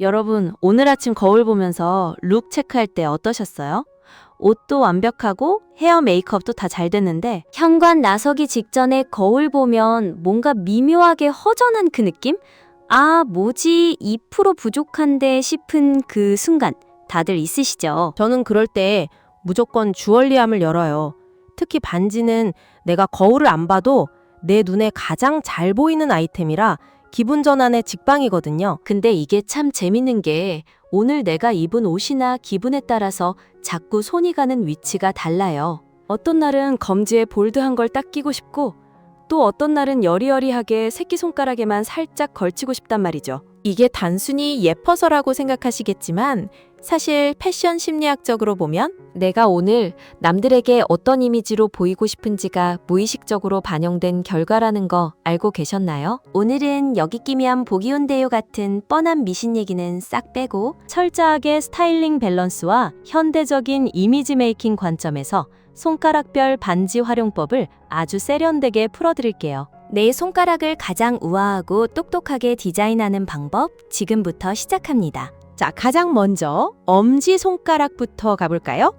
여러분, 오늘 아침 거울 보면서 룩 체크할 때 어떠셨어요? 옷도 완벽하고 헤어 메이크업도 다 잘 됐는데 현관 나서기 직전에 거울 보면 뭔가 미묘하게 허전한 그 느낌? 아, 뭐지, 2% 부족한데 싶은 그 순간 다들 있으시죠? 저는 그럴 때 무조건 주얼리함을 열어요. 특히 반지는 내가 거울을 안 봐도 내 눈에 가장 잘 보이는 아이템이라 기분 전환의 직방이거든요. 근데 이게 참 재밌는 게 오늘 내가 입은 옷이나 기분에 따라서 자꾸 손이 가는 위치가 달라요. 어떤 날은 검지에 볼드한 걸 딱 끼고 싶고 또 어떤 날은 여리여리하게 새끼손가락에만 살짝 걸치고 싶단 말이죠. 이게 단순히 예뻐서라고 생각하시겠지만 사실 패션 심리학적으로 보면 내가 오늘 남들에게 어떤 이미지로 보이고 싶은지가 무의식적으로 반영된 결과라는 거 알고 계셨나요? 오늘은 여기 끼면 복이 온대요 같은 뻔한 미신 얘기는 싹 빼고 철저하게 스타일링 밸런스와 현대적인 이미지 메이킹 관점에서 손가락별 반지 활용법을 아주 세련되게 풀어드릴게요. 내 손가락을 가장 우아하고 똑똑하게 디자인하는 방법 지금부터 시작합니다. 자, 가장 먼저 엄지 손가락부터 가볼까요?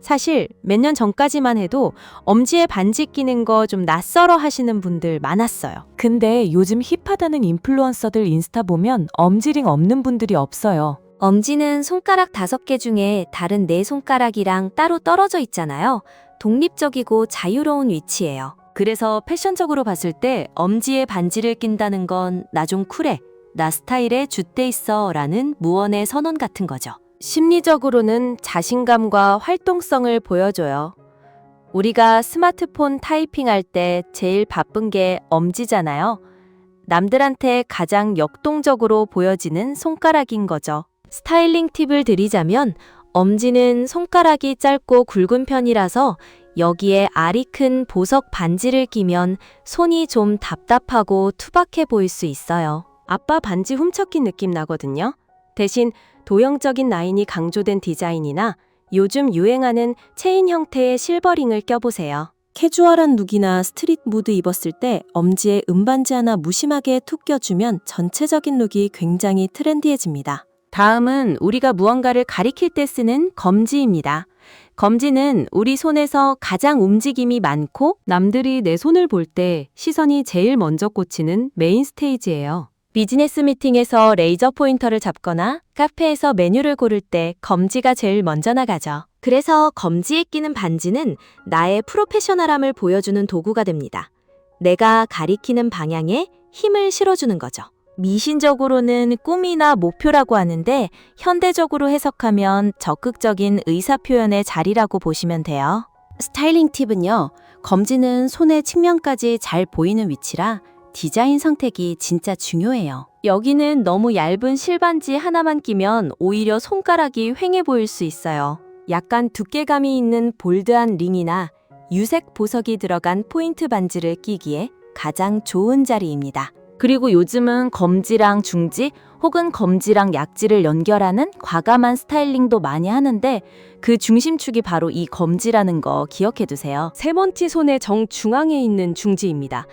사실 몇 년 전까지만 해도 엄지에 반지 끼는 거 좀 낯설어 하시는 분들 많았어요. 근데 요즘 힙하다는 인플루언서들 인스타 보면 엄지링 없는 분들이 없어요. 엄지는 손가락 다섯 개 중에 다른 네 손가락이랑 따로 떨어져 있잖아요. 독립적이고 자유로운 위치예요. 그래서 패션적으로 봤을 때 엄지에 반지를 낀다는 건 나 좀 쿨해, 나 스타일에 줏대 있어 라는 무언의 선언 같은 거죠. 심리적으로는 자신감과 활동성을 보여줘요. 우리가 스마트폰 타이핑할 때 제일 바쁜 게 엄지잖아요. 남들한테 가장 역동적으로 보여지는 손가락인 거죠. 스타일링 팁을 드리자면 엄지는 손가락이 짧고 굵은 편이라서 여기에 알이 큰 보석 반지를 끼면 손이 좀 답답하고 투박해 보일 수 있어요. 아빠 반지 훔쳐낀 느낌 나거든요. 대신 도형적인 라인이 강조된 디자인이나 요즘 유행하는 체인 형태의 실버링을 껴보세요. 캐주얼한 룩이나 스트릿 무드 입었을 때 엄지에 은반지 하나 무심하게 툭 껴주면 전체적인 룩이 굉장히 트렌디해집니다. 다음은 우리가 무언가를 가리킬 때 쓰는 검지입니다. 검지는 우리 손에서 가장 움직임이 많고 남들이 내 손을 볼 때 시선이 제일 먼저 꽂히는 메인 스테이지예요. 비즈니스 미팅에서 레이저 포인터를 잡거나 카페에서 메뉴를 고를 때 검지가 제일 먼저 나가죠. 그래서 검지에 끼는 반지는 나의 프로페셔널함을 보여주는 도구가 됩니다. 내가 가리키는 방향에 힘을 실어주는 거죠. 미신적으로는 꿈이나 목표라고 하는데 현대적으로 해석하면 적극적인 의사표현의 자리라고 보시면 돼요. 스타일링 팁은요. 검지는 손의 측면까지 잘 보이는 위치라 디자인 선택이 진짜 중요해요. 여기는 너무 얇은 실반지 하나만 끼면 오히려 손가락이 휑해 보일 수 있어요. 약간 두께감이 있는 볼드한 링이나 유색 보석이 들어간 포인트 반지를 끼기에 가장 좋은 자리입니다. 그리고 요즘은 검지랑 중지 혹은 검지랑 약지를 연결하는 과감한 스타일링도 많이 하는데 그 중심축이 바로 이 검지라는 거 기억해 두세요. 세번티 손의 정중앙에 있는 중지입니다.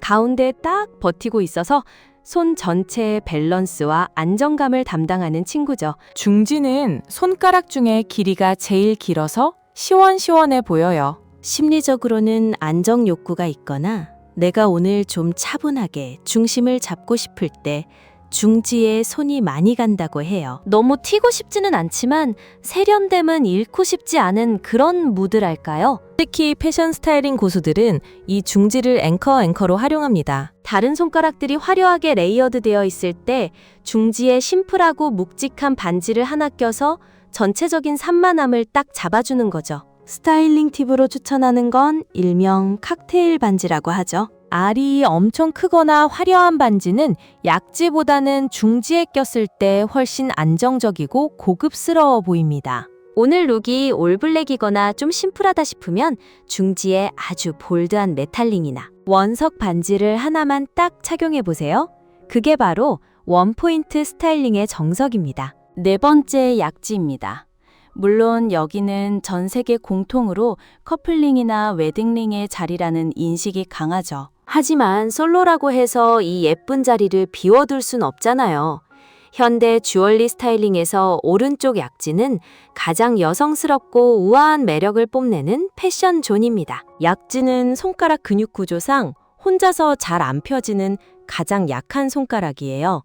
가운데 딱 버티고 있어서 손 전체의 밸런스와 안정감을 담당하는 친구죠. 중지는 손가락 중에 길이가 제일 길어서 시원시원해 보여요. 심리적으로는 안정 욕구가 있거나 내가 오늘 좀 차분하게 중심을 잡고 싶을 때 중지에 손이 많이 간다고 해요. 너무 튀고 싶지는 않지만 세련됨은 잃고 싶지 않은 그런 무드랄까요? 특히 패션 스타일링 고수들은 이 중지를 앵커 앵커로 활용합니다. 다른 손가락들이 화려하게 레이어드 되어 있을 때 중지에 심플하고 묵직한 반지를 하나 껴서 전체적인 산만함을 딱 잡아주는 거죠. 스타일링 팁으로 추천하는 건 일명 칵테일 반지라고 하죠. 알이 엄청 크거나 화려한 반지는 약지보다는 중지에 꼈을 때 훨씬 안정적이고 고급스러워 보입니다. 오늘 룩이 올블랙이거나 좀 심플하다 싶으면 중지에 아주 볼드한 메탈링이나 원석 반지를 하나만 딱 착용해 보세요. 그게 바로 원포인트 스타일링의 정석입니다. 네 번째 약지입니다. 물론 여기는 전 세계 공통으로 커플링이나 웨딩링의 자리라는 인식이 강하죠. 하지만 솔로라고 해서 이 예쁜 자리를 비워둘 순 없잖아요. 현대 주얼리 스타일링에서 오른쪽 약지는 가장 여성스럽고 우아한 매력을 뽐내는 패션 존입니다. 약지는 손가락 근육 구조상 혼자서 잘 안 펴지는 가장 약한 손가락이에요.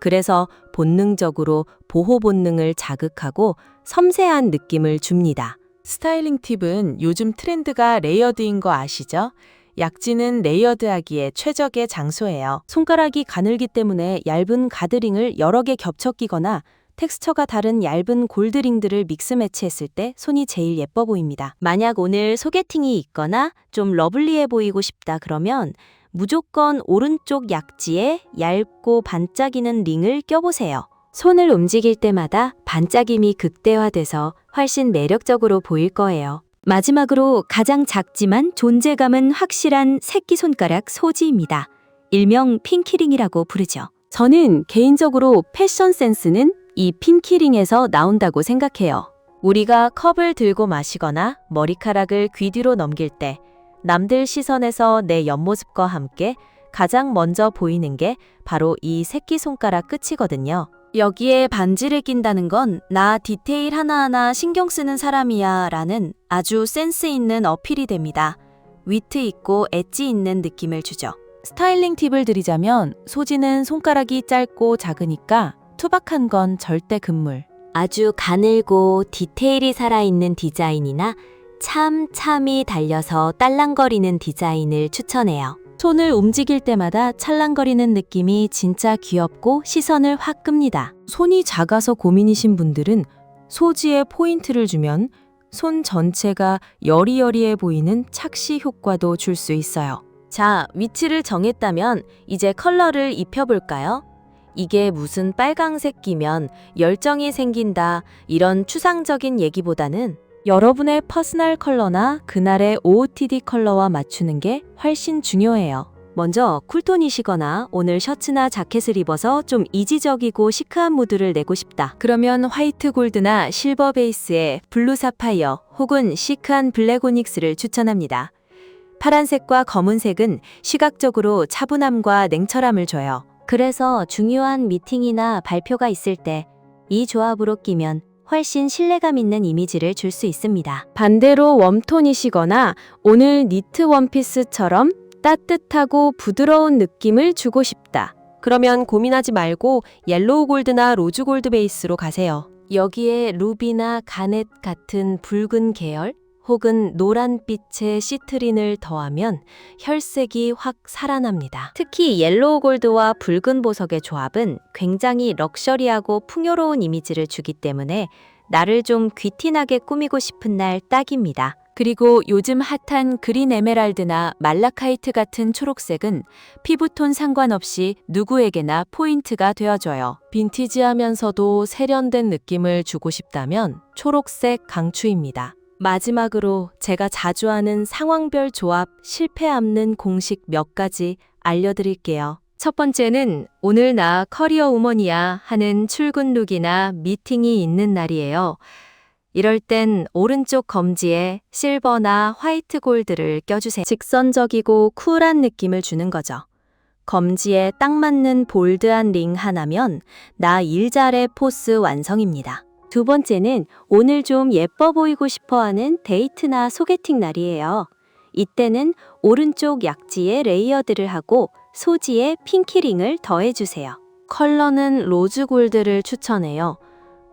그래서 본능적으로 보호 본능을 자극하고 섬세한 느낌을 줍니다. 스타일링 팁은 요즘 트렌드가 레이어드인 거 아시죠? 약지는 레이어드하기에 최적의 장소예요. 손가락이 가늘기 때문에 얇은 가드링을 여러 개 겹쳐 끼거나 텍스처가 다른 얇은 골드링들을 믹스 매치했을 때 손이 제일 예뻐 보입니다. 만약 오늘 소개팅이 있거나 좀 러블리해 보이고 싶다 그러면 무조건 오른쪽 약지에 얇고 반짝이는 링을 껴보세요. 손을 움직일 때마다 반짝임이 극대화돼서 훨씬 매력적으로 보일 거예요. 마지막으로 가장 작지만 존재감은 확실한 새끼손가락 소지입니다. 일명 핑키링이라고 부르죠. 저는 개인적으로 패션 센스는 이 핀키링에서 나온다고 생각해요. 우리가 컵을 들고 마시거나 머리카락을 귀 뒤로 넘길 때 남들 시선에서 내 옆모습과 함께 가장 먼저 보이는 게 바로 이 새끼손가락 끝이거든요. 여기에 반지를 낀다는 건 나 디테일 하나하나 신경 쓰는 사람이야 라는 아주 센스 있는 어필이 됩니다. 위트 있고 엣지 있는 느낌을 주죠. 스타일링 팁을 드리자면 소지는 손가락이 짧고 작으니까 투박한 건 절대 금물. 아주 가늘고 디테일이 살아있는 디자인이나 참 참이 달려서 딸랑거리는 디자인을 추천해요. 손을 움직일 때마다 찰랑거리는 느낌이 진짜 귀엽고 시선을 확 끕니다. 손이 작아서 고민이신 분들은 소지에 포인트를 주면 손 전체가 여리여리해 보이는 착시 효과도 줄 수 있어요. 자, 위치를 정했다면 이제 컬러를 입혀볼까요? 이게 무슨 빨강색 끼면 열정이 생긴다 이런 추상적인 얘기보다는 여러분의 퍼스널 컬러나 그날의 OOTD 컬러와 맞추는 게 훨씬 중요해요. 먼저 쿨톤이시거나 오늘 셔츠나 자켓을 입어서 좀 이지적이고 시크한 무드를 내고 싶다. 그러면 화이트 골드나 실버 베이스의 블루 사파이어 혹은 시크한 블랙 오닉스를 추천합니다. 파란색과 검은색은 시각적으로 차분함과 냉철함을 줘요. 그래서 중요한 미팅이나 발표가 있을 때 이 조합으로 끼면 훨씬 신뢰감 있는 이미지를 줄 수 있습니다. 반대로 웜톤이시거나 오늘 니트 원피스처럼 따뜻하고 부드러운 느낌을 주고 싶다. 그러면 고민하지 말고 옐로우 골드나 로즈 골드 베이스로 가세요. 여기에 루비나 가넷 같은 붉은 계열 혹은 노란빛의 시트린을 더하면 혈색이 확 살아납니다. 특히 옐로우 골드와 붉은 보석의 조합은 굉장히 럭셔리하고 풍요로운 이미지를 주기 때문에 나를 좀 귀티나게 꾸미고 싶은 날 딱입니다. 그리고 요즘 핫한 그린 에메랄드나 말라카이트 같은 초록색은 피부톤 상관없이 누구에게나 포인트가 되어줘요. 빈티지하면서도 세련된 느낌을 주고 싶다면 초록색 강추입니다. 마지막으로 제가 자주 하는 상황별 조합 실패 없는 공식 몇 가지 알려드릴게요. 첫 번째는 오늘 나 커리어 우먼이야 하는 출근 룩이나 미팅이 있는 날이에요. 이럴 땐 오른쪽 검지에 실버나 화이트 골드를 껴주세요. 직선적이고 쿨한 느낌을 주는 거죠. 검지에 딱 맞는 볼드한 링 하나면 나 일잘의 포스 완성입니다. 두 번째는 오늘 좀 예뻐 보이고 싶어 하는 데이트나 소개팅 날이에요. 이때는 오른쪽 약지에 레이어드를 하고 소지에 핑키링을 더해주세요. 컬러는 로즈 골드를 추천해요.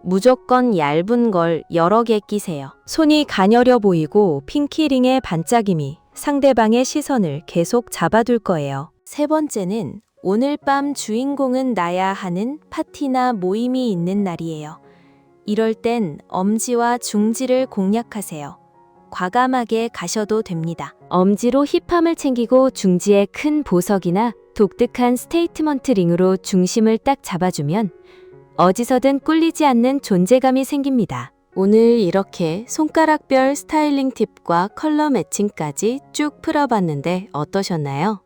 무조건 얇은 걸 여러 개 끼세요. 손이 가녀려 보이고 핑키링의 반짝임이 상대방의 시선을 계속 잡아둘 거예요. 세 번째는 오늘 밤 주인공은 나야 하는 파티나 모임이 있는 날이에요. 이럴 땐 엄지와 중지를 공략하세요. 과감하게 가셔도 됩니다. 엄지로 힙함을 챙기고 중지에 큰 보석이나 독특한 스테이트먼트 링으로 중심을 딱 잡아주면 어디서든 꿀리지 않는 존재감이 생깁니다. 오늘 이렇게 손가락별 스타일링 팁과 컬러 매칭까지 쭉 풀어봤는데 어떠셨나요?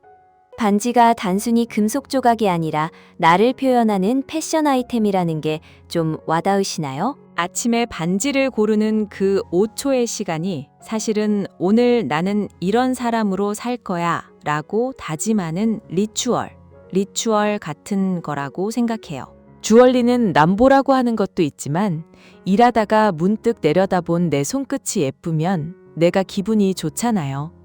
반지가 단순히 금속 조각이 아니라 나를 표현하는 패션 아이템이라는 게 좀 와닿으시나요? 아침에 반지를 고르는 그 5초의 시간이 사실은 오늘 나는 이런 사람으로 살 거야 라고 다짐하는 리추얼, 리추얼 같은 거라고 생각해요. 주얼리는 남보라고 하는 것도 있지만 일하다가 문득 내려다본 내 손끝이 예쁘면 내가 기분이 좋잖아요.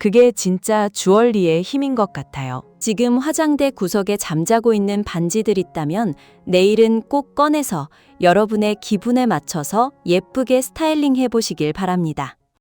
그게 진짜 주얼리의 힘인 것 같아요. 지금 화장대 구석에 잠자고 있는 반지들 있다면 내일은 꼭 꺼내서 여러분의 기분에 맞춰서 예쁘게 스타일링 해보시길 바랍니다.